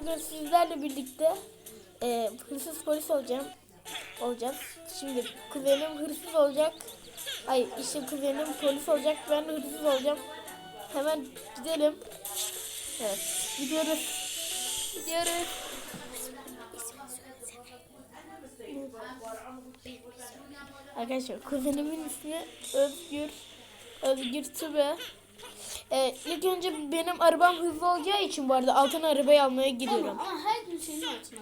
bugün sizlerle birlikte e, hırsız polis olacağım. Olacağız. Şimdi kuzenim hırsız olacak. Ay işte kuzenim polis olacak. Ben hırsız olacağım. Hemen gidelim. Evet. Gidiyoruz. Gidiyoruz. Arkadaşlar kuzenimin ismi Özgür. Özgür Tübe. Ee, ilk önce benim arabam hızlı olacağı için bu arada altın arabayı almaya gidiyorum. Ama her gün senin altın.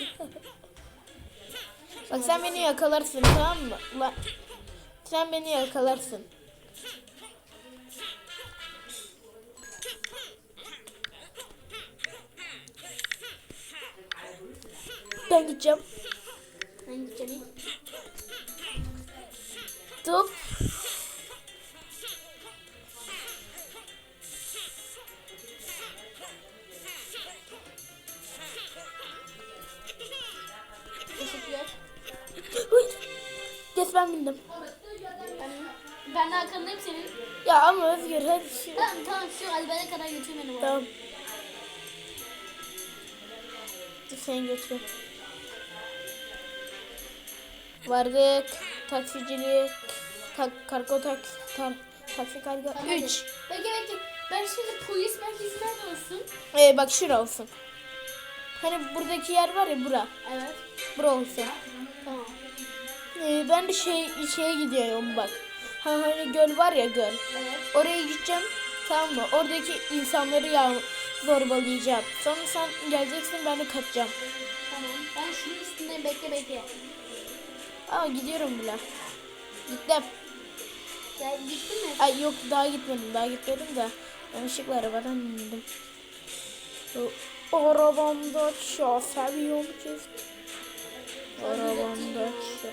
Bak sen beni yakalarsın tamam mı? Ulan, sen beni yakalarsın. Ben gideceğim. Ben gideceğim. Seni götüreyim. Vardık. Taksicilik. Tak, kargo taksi. Tar, taksi kargo. Tamam, 3. hadi. Bekle bekle. Ben şimdi polis merkezi nerede olsun? Ee, bak şura olsun. Hani buradaki yer var ya bura. Evet. Bura olsun. Tamam. Ee, ben de şey şeye gidiyorum bak. Ha, hani göl var ya göl. Evet. Oraya gideceğim. Tamam mı? Oradaki insanları ya zorbalayacağım. Sonra sen geleceksin ben de kaçacağım. Tamam. Ben şunun üstünde bekle bekle. Aa gidiyorum bile. Gittim. Sen gittin mi? Ay yok daha gitmedim. Daha gitmedim de. Yanlışlıkla arabadan indim. Arabamda şoförüm çift. Arabamda şoför.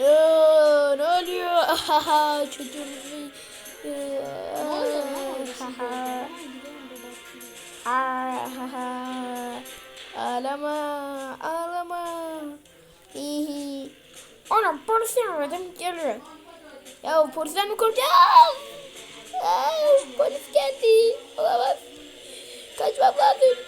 Yoo, ne oluyor? Ahaha, Çocuğum. Ne oluyor? Ağlama, ağlama. Hihi. Anam polis yemedim geliyor. Ya polisten mi korkacağım? Aa, polis geldi. Olamaz. Kaçmam lazım.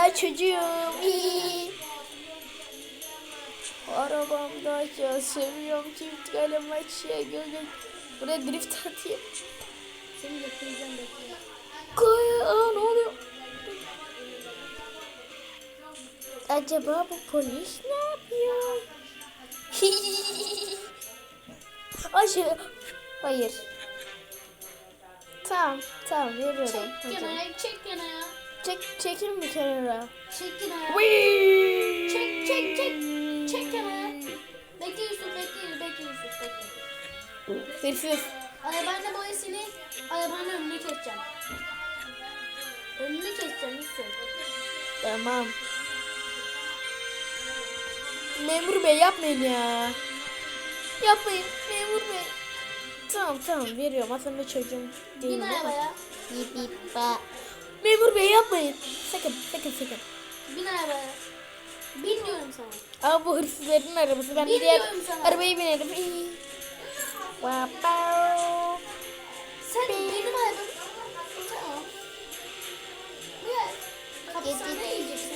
Daha çocuğum. Arabamda çok seviyorum çift kalem açıyor. Gel gel. Buraya drift atayım. Seni getireceğim bekle. Koy, aa, ne oluyor? Acaba bu polis ne yapıyor? Ayşe, hayır. Tamam, tamam veriyorum. Çek kenara, çek kenara. Çek, çekin bir kenara. Çek kenara. Whee! Çek, çek, çek. Çek kenara. Bekle Yusuf, bekle, bekle Yusuf, bekle. Hırsız. Arabanla boyasını arabanın önünü keseceğim. Önünü keseceğim Yusuf. Tamam. Memur bey yapmayın ya. Yapmayın memur bey. Tamam tamam veriyorum. Aslında çocuğum Bin değilim ama. arabaya. Bip bip ba. Memur bey yapmayın. Sakın sakın sakın. Bin arabaya. Bin diyorum sana. Ama bu hırsızların arabası. Ben Bin diğer sana. arabaya binerim. Sen benim arabam. Tamam. Gel. Hapishaneye gideceksin.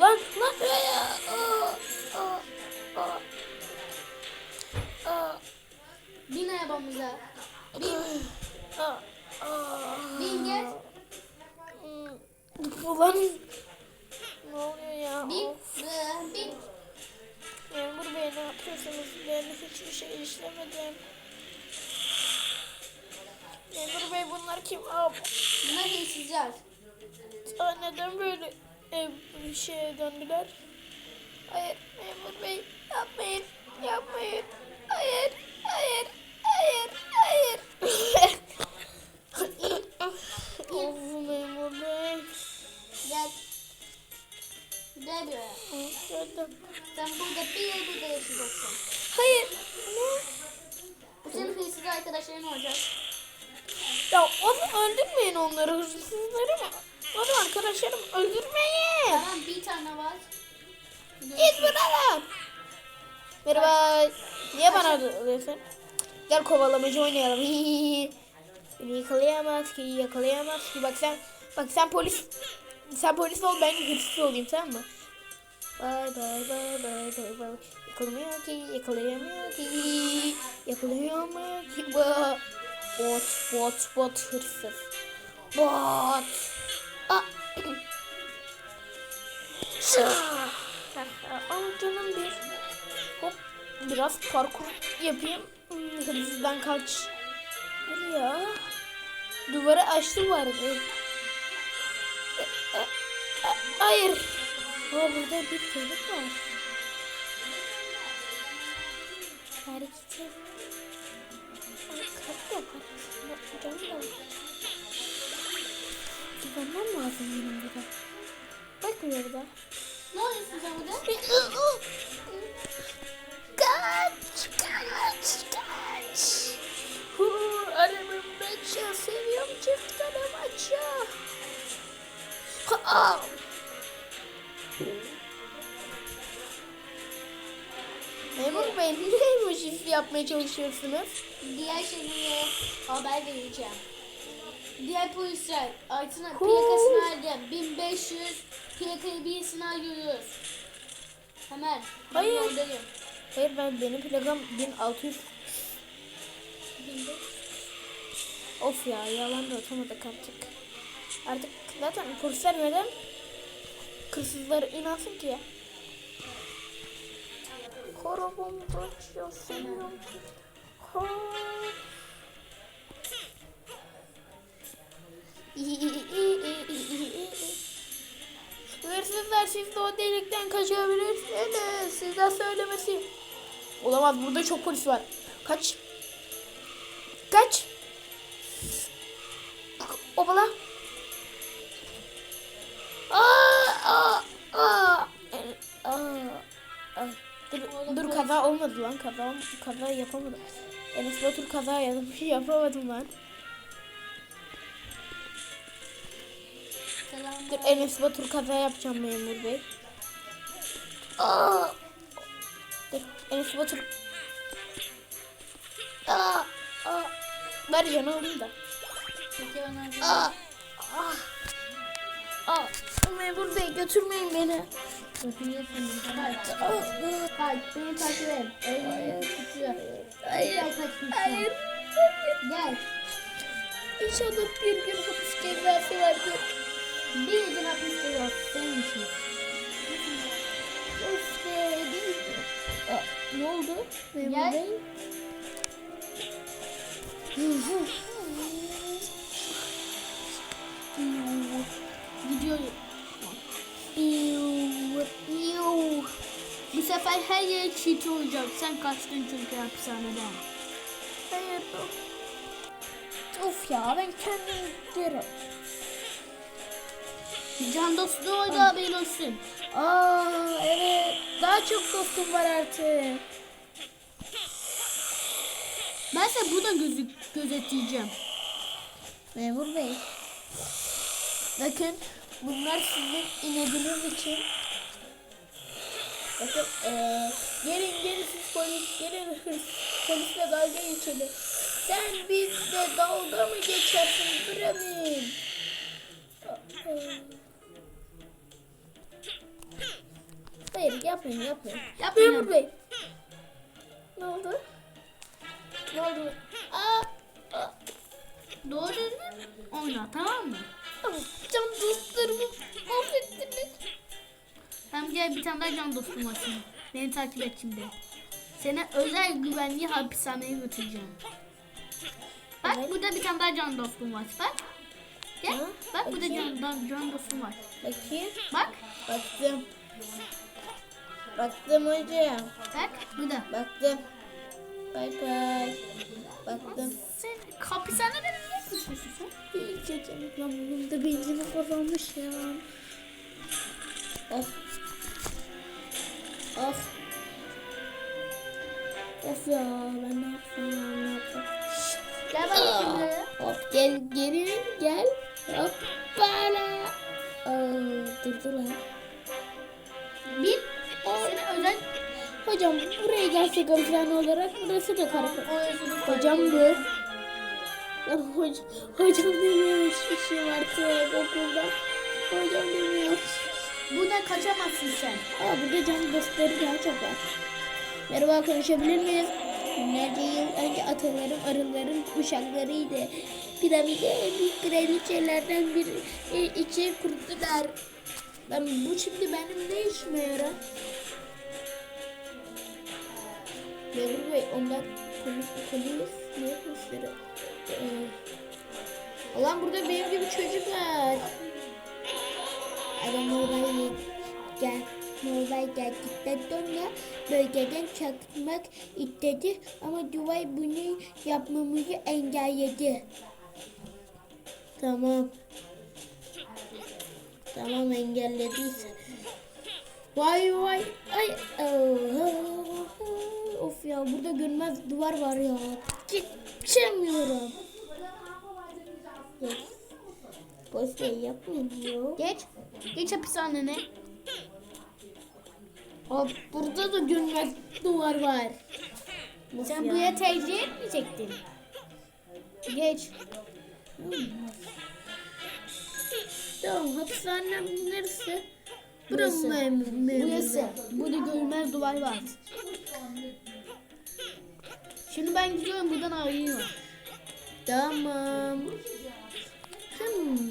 Lan lan. Bin arabamıza. Bin. Bin gel. Ulan ne oluyor ya? Ee, Bin. Memur bey ne yapıyorsunuz? Ben hiçbir şey işlemedim. Memur bey bunlar kim? Aa, Bunlar hırsızlar. aa, neden böyle e, bir şeye döndüler? Hayır memur bey. Yapmayın. Kovalamacı oynayalım. Beni yakalayamaz ki, yakalayamaz ki. Bak sen, bak sen polis, sen polis ol, ben hırsız olayım tamam mı? Bay bay bay bay bay bay. Yakalamıyor ki, yakalayamıyor ki, yakalayamıyor ki. Bot, bot, bot, bot hırsız. Bot. Ah. Al canım bir. Hop. Biraz parkur yapayım. Hırsızdan kaç. Hadi ya. Duvarı açtı vardı. E, e, e, Hayır. Aa, burada bir çocuk var. Hareketi. Ay, kalk yok. Canım da var. Güvenmem lazım benim burada. Bakmıyor da. Ne oluyorsun sen burada? Kaç, kaç. Alemim maça, seviyorum çift tane maça. Ha, Memur Bey, niye bu şifre yapmaya çalışıyorsunuz? Diğer şeylere haber vereceğim. Diğer polisler Aytın'a Huu. plakasını aldım. 1500 plakayı birisini alıyoruz. Hemen. ben Hayır. yoldayım. Hayır ben benim plakam 1600. 1500. Of ya yalan da atamadık artık. Artık zaten polisler neden hırsızlara inansın ki ya? Korobum kaçıyor seviyorum. Hırsızlar siz de o delikten kaçabilirsiniz. Size söylemesi. Olamaz burada çok polis var. Kaç. Kaç. Obala. Aa, aa, aa. Dur, dur kaza olmadı lan kaza kaza yapamadım. Enes Batur kaza yapmış yapamadım lan. Dur Enes Batur kaza yapacağım memur bey. Aa. Dur Enes Batur. Aa. Ver canı alayım da. Aa, aa, aa. Memur bey götürmeyin beni. Götürüyorsun. Kaç. Beni takip et. Elini tutuyor. Hayır, hayır. Gel. İnşallah bir gün hapis cezası vardır. Bir gün hapiste yok. Senin için. Of be, mi? Aa, ne oldu? Memur bey? Yuh. Bu sefer her yer çiğ olacak. Sen kaçtın çünkü hapishaneden. Hayır. Of ya ben kendim giderim. Can dostu orada haberin olsun. Aa evet. Daha çok dostum var artık. Ben seni buradan gözü, gözetleyeceğim. Memur bey. Bakın bunlar sizin inadınız için. Bakın eee gelin gelin siz polis gelin hırs polisle dalga geçelim. Sen bizle dalga mı geçersin Bremin? Hayır yapmayın yapmayın. Yapmayın. Memur bey. Ne oldu? Oldu? Aa, aa. Doğru dedim. Oyna tamam mı? Can dostlarımı mahvettiniz. Hem gel bir tane daha can dostum var senin. Beni takip et şimdi. Seni özel güvenliği hapishaneye götüreceğim. Bak Evet. burada bir tane daha can dostum var. Bak. Gel. Ha, Bak burada bakayım. can, can, can dostum var. Bakayım. Bak. Baktım. Baktım hocam. Bak burada. Baktım. Bay bay. Baktım. Sen hapishanede ne yapıyorsun sen? Hiç hocam. Lan bunun da benzini kazanmış ya. Of. Of. Of ya ben ne yapsam ne yapsam. Gel bakayım buraya. Hop gel geri gel. Hop bana. Aa, durdu lan. Bir seni özel Hocam buraya gelsek hapishane olarak burası da karakol. Hocam bu. Lan hoc hocam dememişim artık okulda. Hocam demiyor. buradan kaçamazsın sen. Aa burada can dostları daha çok var. Merhaba konuşabilir miyiz? Binlerce yıl önce atalarım arıların uşaklarıydı. Piramide en büyük kraliçelerden bir e, içi kurdular. Lan bu şimdi benim ne işime yarar? Memur Bey onlar polis, polis ne polisleri? Ee, burada benim gibi çocuk var. Adam oraya gel. Normal geldikten sonra bölgeden çıkmak istedi ama Dubai bunu yapmamızı engelledi. Tamam. Tamam engellediyse. Vay vay ay oh, of ya burada görmez duvar var ya. Geçemiyorum. Yes. Posta yapmıyor. Geç. Geç hapishanene. Hop burada da görmez duvar var. Of Sen ya. buraya tercih etmeyecektin. Geç. Tamam hapishanem neresi? Burası. Burası. Burası. Burada görünmez duvar var. Şimdi ben gidiyorum buradan ayrılıyorum. Tamam. Hmm.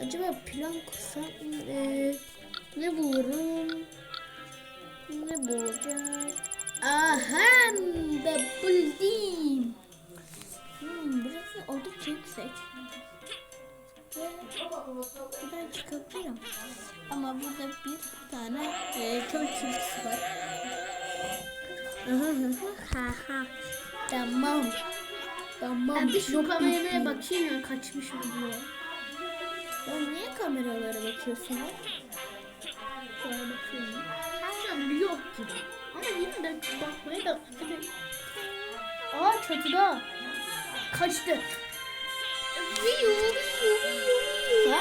Acaba plan kursam e, ne bulurum? Ne bulacağım? Aha da buldum. Hmm, burası oldukça yüksek. Buradan çıkabilirim. Ama burada bir tane e, köy var. Ha, ha. Tamam. Tamam. Ben bir şu kameraya bakayım ya kaçmış mı diye. Ya niye kameralara bakıyorsun? Şöyle bakıyorum. Şu an yok gibi. Ama yine de bakmaya da... Aa çatıda. Kaçtı. Viyu viyu viyu viyu. Ha?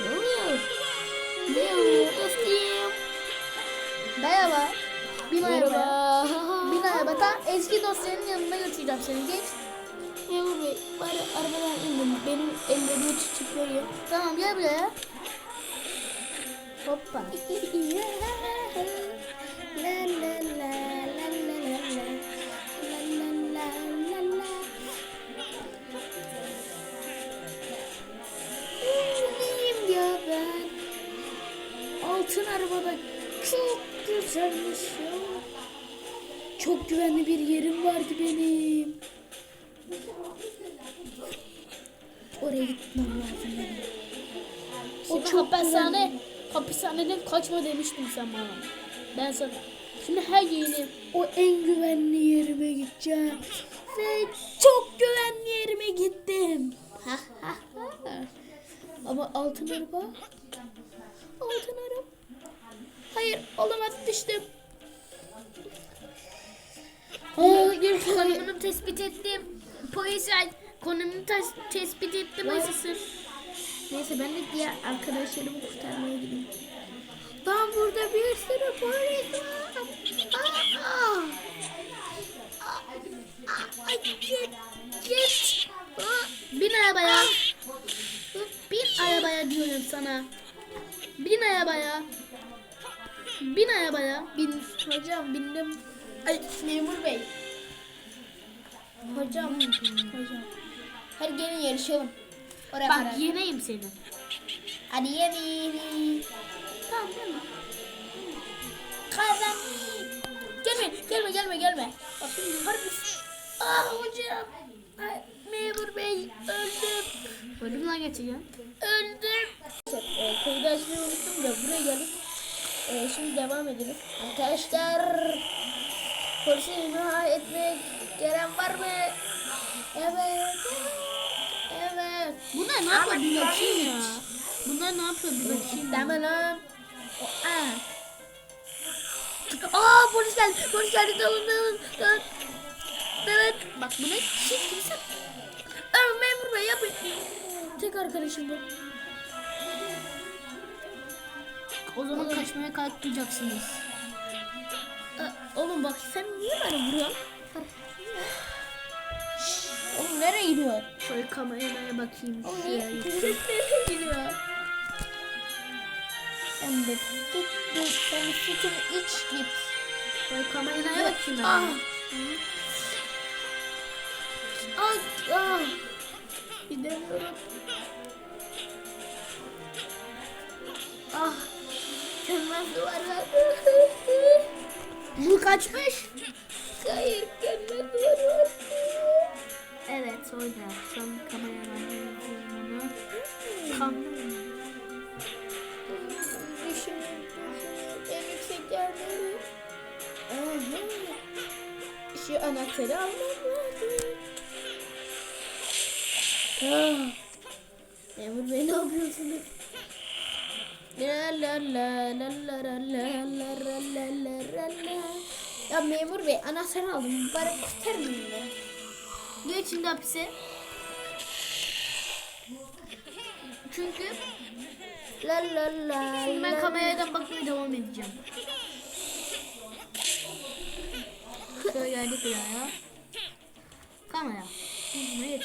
Ne oluyor? Oluyor dostum? Merhaba. Bin arabaya. Bin araba. Tam eski dosyanın yanına götüreceğim seni. Geç. Memur Bey, bari arabadan indim. Benim ellerimi tutup verin. Tamam gel buraya. Hoppa. Altın arabada çok güzelmiş ya. Çok güvenli bir yerim var ki benim. Oraya gitmem lazım benim. O Şimdi çok hapishane, güvenli. hapishaneden kaçma demiştin sen bana. Ben sana. Şimdi her yerini O en güvenli yerime gideceğim. Ve çok güvenli yerime gittim. Ha, ha, ha. Ama altın araba. Altın araba. Hayır olamaz düştüm. Hayır. konumunu tespit ettim. Polisler konumunu tes- tespit ettim nasılsın? Neyse ben de diğer arkadaşlarımı kurtarmaya gideyim. Lan burada bir sürü polis var. Aa! Aa! Git, git. Aa! Bin arabaya. Bin arabaya diyorum sana. Bin arabaya. Bin arabaya. Bin, hocam bindim. Ay memur bey. Hocam, hocam. Hadi gelin yarışalım. Oraya Bak kadar. yeneyim seni. Hadi yemin. Tamam mi? Kazan. Gelme, gelme, gelme, gelme. Bak şimdi. Ah hocam. Ay, memur bey öldüm. Bölümden geçeceğim. Öldüm. E, kaydı açmayı unuttum da buraya geldik. Ee, şimdi devam edelim. Arkadaşlar polisi imha etmek gelen var mı? Evet. Evet. Bunlar ne yapıyor bir bakayım ya. Bunlar ne yapıyor bir bakayım. Tamam lan. Aa. Polis geldi. Polis geldi. Dalın dalın. dalın. Evet. Bak buna hiç kimse Aa, memur bey yapın. Tek arkadaşım bu. O zaman kaçmaya kalkmayacaksınız. Aa, Oğlum bak sen niye bana vuruyorsun? Oğlum nereye gidiyor? Şöyle kameraya bakayım. Oğlum niye nereye gidiyor? Sen de tut, tut, sen iç git. Şöyle kameraya bakayım Ah. Ah, ah. Gidemiyorum. biraz duvara. Bu kaçmış? Hayır gelme duvara. Evet oyna. Son kameralarını bunu. Tam. Düşünün. Şu anahtarı almam lazım. Memur beni alıyorsunuz. Ya memur bey anahtarı aldım. Bari kurtarmayın ya. Geç şimdi hapise. Çünkü La la la. şimdi ben kameradan bakmaya devam edeceğim. Şöyle geldik buraya. Kamera. Buraya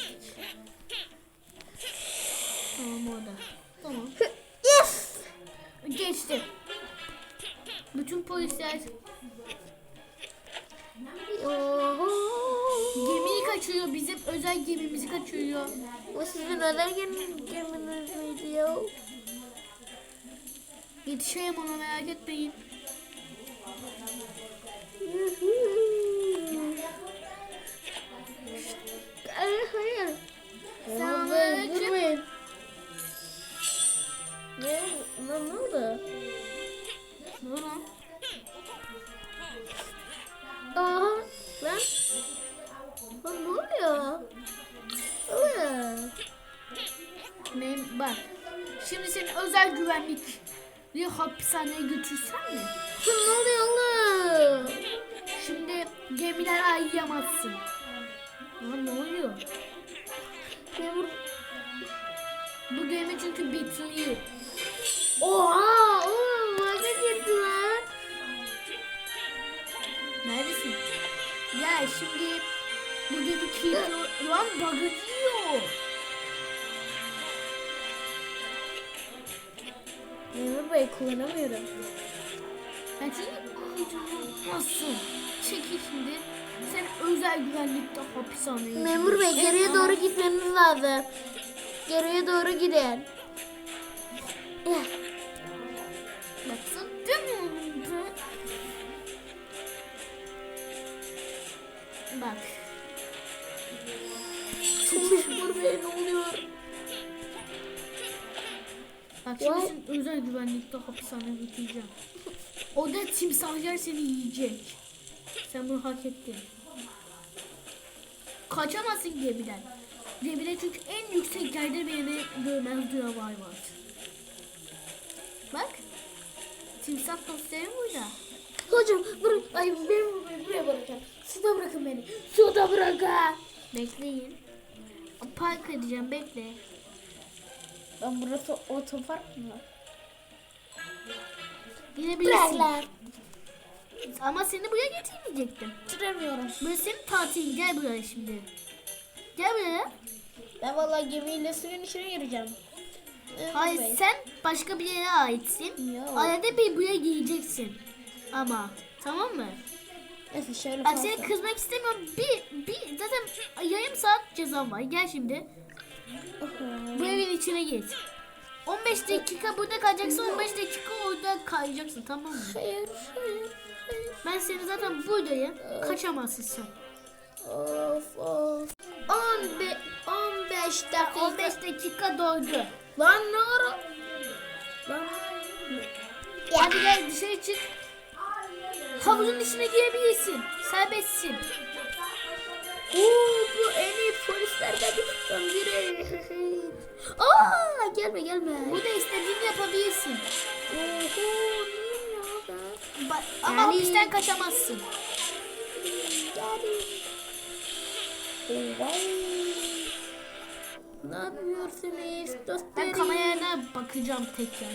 Polisler Oho. gemiyi kaçırıyor. Bizim özel gemimizi kaçırıyor. Bu sizin özel gemi- geminiz miydi ya? Yetişeyim ona merak etmeyin. Hayır hayır. Ne? Ne, ne oldu? Seni özel güvenlik diye hapishaneye götürsem mi? Ne oluyor oğlum? Şimdi gemiler ayıyamazsın. Lan ne oluyor? Memur. Bu gemi çünkü bitiriyor. Oha oğlum gitti lan. Neredesin? Ya şimdi bu gemi kilitliyor. Lan bagajıyor. Memur bey kullanamıyorum. Ben çünkü kurtulamazsın. Çekil şimdi. Sen özel güvenlikte hapishaneye Memur bey geriye doğru gitmeniz lazım. Geriye doğru gidin. Baksın. Düm. Bak. Bak şimdi Vay. seni özel güvenlikte hapishaneye götüreceğim. Orada timsahlar seni yiyecek. Sen bunu hak ettin. Kaçamazsın gemiden. Gemide çünkü en yüksek yerde yere görmez duvar var. Bak. Timsah dostlarım burada. Hocam bırak. Ay bey buraya bırakın. Suda bırakın beni. Suda bırakın. Bekleyin. Park edeceğim bekle. Ben burası otopark mı? Yine Bırak bilirsin. lan. Ama seni buraya getirmeyecektim. Süremiyorum. Burası senin tatilin. Gel buraya şimdi. Gel buraya. Ben vallahi gemiyle suyun içine gireceğim. Memur Hayır sen başka bir yere aitsin. Yok. Arada bir buraya geleceksin. Ama tamam mı? Neyse şöyle Bak seni kızmak istemiyorum. Bir, bir zaten yarım saat cezam var. Gel şimdi. Bu evin içine git. 15 dakika burada kalacaksın. 15 dakika orada kayacaksın tamam mı? Hayır, hayır, hayır. Ben seni zaten buradayım. Kaçamazsın sen. Of of. 15 15 dakika. 15 dakika doldu. Lan ne ara? Lan. Hadi gel dışarı çık. Havuzun içine girebilirsin. Serbestsin. Oo bu en iyi polislerden biri. Aa gelme gelme. Burada istediğini yapabilirsin. Oho ne ya ben? Ama Yani- hapisten kaçamazsın. Ne yapıyorsunuz dostlarım? Ben kameraya bakacağım tekrar.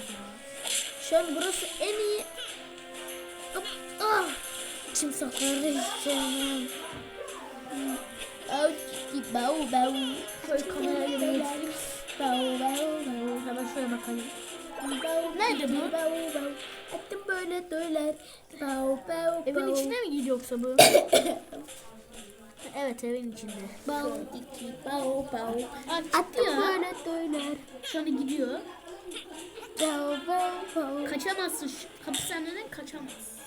Şu an burası en iyi. Hop, Ah! Timsahları istemem. Au, ki, bau, bau. Şöyle kameraya böyle. Bau, bau, bau. Hemen şöyle bakalım. Nerede bu? Ettim böyle döler. Bau, bau, Evin içine mi gidiyor yoksa bu? evet evin içinde. Bau, diki, bau, bau. Attı Ettim ya. böyle döler. Şu an gidiyor. Bau, bau, bau. Kaçamazsın. Hapishaneden kaçamaz.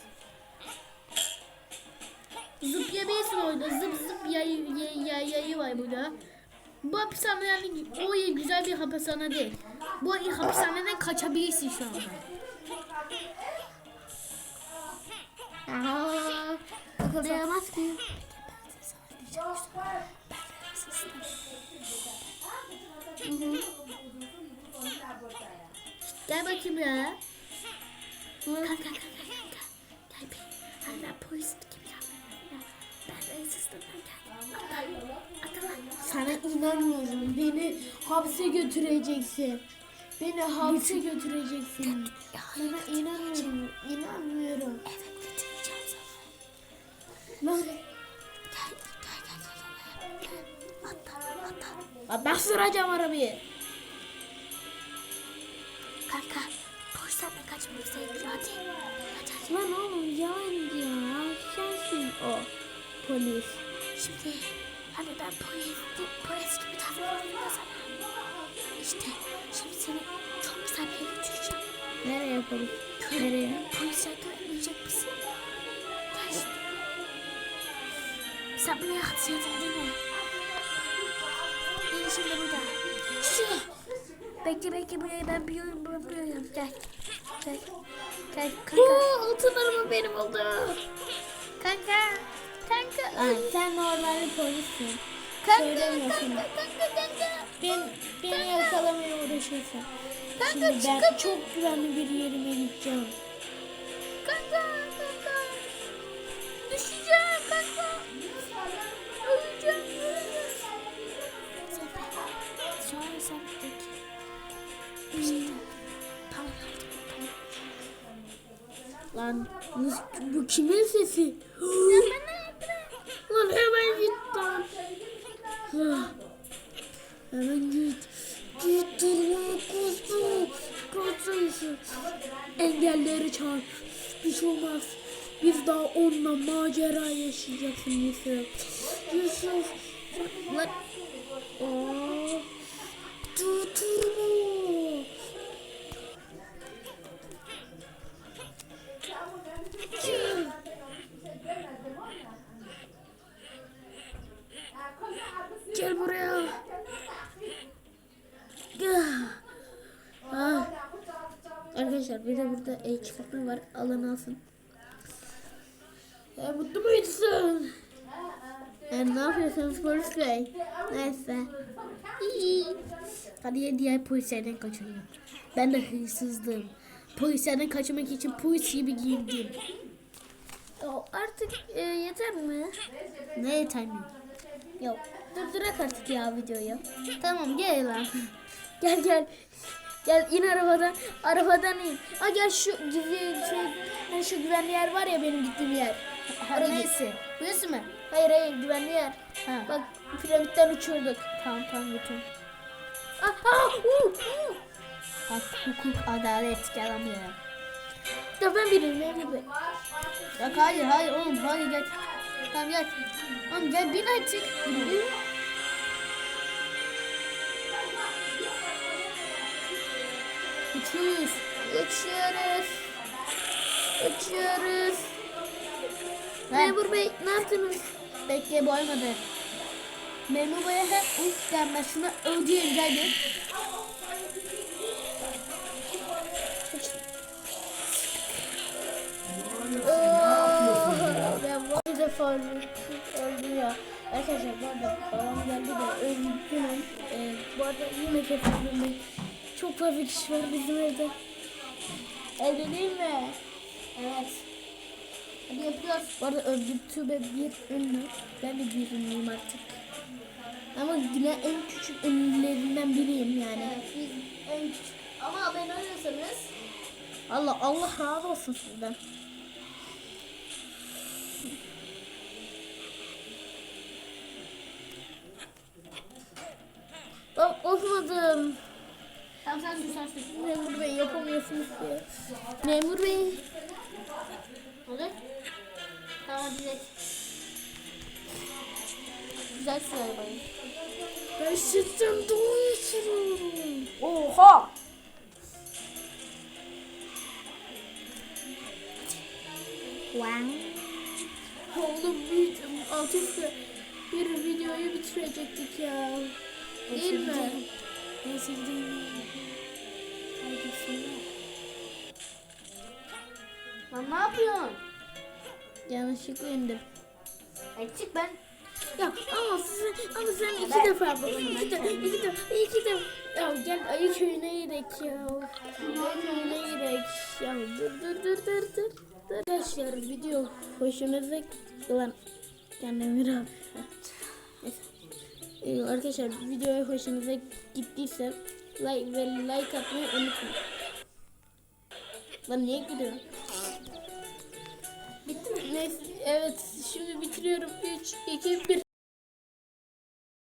Zıplayabilirsin orada. Zıp zıp yayı, yayı, yayı, yayı var burada. Bu hapishane yani o iyi güzel bir hapishane değil. Bu iyi hapishaneden kaçabilirsin şu anda. Aa, Yakalayamaz ki. Gel bakayım ya. Kalk kalk kalk kalk. kalk. Gel bir. Hala polis Sana inanmıyorum. Beni hapse götüreceksin. Beni hapse götüreceksin. Sana inanmıyorum. İnanmıyorum. Evet götüreceğim seni. Lan. Lan Ben süreceğim arabayı. Kanka kaçmamız gerekiyor hadi. Hadi hadi. Lan oğlum yalan ya. Sensin o polis. Şimdi hani ben polis, polis gibi davranıyorum ya sana. İşte şimdi seni çok güzel bir yere götüreceğim. Nereye polis? Nereye? Polisler görmeyecek misin? Gel şimdi. Sen buraya hapsedin değil mi? Ben şimdi burada. Şuraya. Bekle bekle burayı ben biliyorum ben biliyorum. Gel. Gel. Gel kanka. Bu altın araba benim oldu. Kanka. Kanka. Lan sen normal bir polissin. Kanka. Söylemiyorsun. Kanka kanka kanka. Ben, beni yakalamaya uğraşıyorsun. Kanka Şimdi ben çıkamıyorum. çok güvenli bir yerime gideceğim. Kanka kanka. Düşeceğim kanka. Öleceğim. Sonra sen. Tamam. Lan bu, bu kimin sesi? Hemen git. Git durma kustu. Kustu. Engelleri çarp. Bir şey olmaz. Biz daha onunla macera yaşayacaksın Yusuf. Yusuf. Lan. Aa, Tutturma. Bir de burada el çıkartma var. Alın alsın. E, mutlu muydun? E, ne yapıyorsunuz polis bey? Neyse. İyi. Hadi ya diğer polislerden kaçalım. Ben de hırsızdım. Polislerden kaçmak için polis gibi giyindim. O, artık e, yeter mi? Ne yeter mi? Yok. Durdurak artık ya videoyu. Tamam gel lan. Gel gel. Gel in arabadan. Arabadan in. Ha gel şu gizli şey, şu güvenli yer var ya benim gittiğim yer. Oraya. Neyse. Burası mı? Hayır hayır güvenli yer. Ha. Bak piramitten uçurduk. Tamam tamam götür. Ah, ah, uh, uh. Hak, hukuk, adalet gel lan buraya. Ya ben biriyim ben biriyim. Bak hayır hayır oğlum hayır gel. Tamam gel. Oğlum gel bin artık. Bin. Uçuyoruz. Uçuyoruz. Uçuyoruz. Memur Bey ne yaptınız? Bekle boymadı. Memur Bey'e hep uç denmesini ödeyeceğiz hadi. Ben bir defa öldü ya. Arkadaşlar bu arada babam geldi de öldüm. Ee, bu arada yine kesin çok fazla kişi var bizim evde. Evde değil mi? Evet. Hadi yapıyoruz. Bu arada Özgürtübe bir ünlü. Ben de bir ünlüyüm artık. Ama yine en küçük ünlülerinden biriyim yani. Evet, biz en küçük. Ama abone olursanız Allah Allah razı olsun sizden. Ben olmadım. Tamam sen sus sen sus. Memur Bey yapamıyorsunuz diye. Memur Bey. Olur. Tamam geç. Güzel sıra arabayı. Ben sütten doğru içiriyorum. Oha. Wow. Oğlum bir alt üstü bir videoyu bitirecektik ya. Değil mi? En sevdiğim. Lan ne yapıyorsun? Yanlışlıkla indim. Ay çık ben. Ya ama sen, ama sen iki defa babam. İki defa, iki defa, iki defa. Ya gel ayı köyüne gidelim ya. Ayı köyüne gidelim. Ya dur dur dur dur dur. dur. Arkadaşlar video hoşunuza lan kendimi rahat. Ee, arkadaşlar video hoşunuza gittiyse like ve like atmayı unutmayın. Lan niye gülüyorsun? Bitti mi? Neyse, evet şimdi bitiriyorum. 3, 2, 1.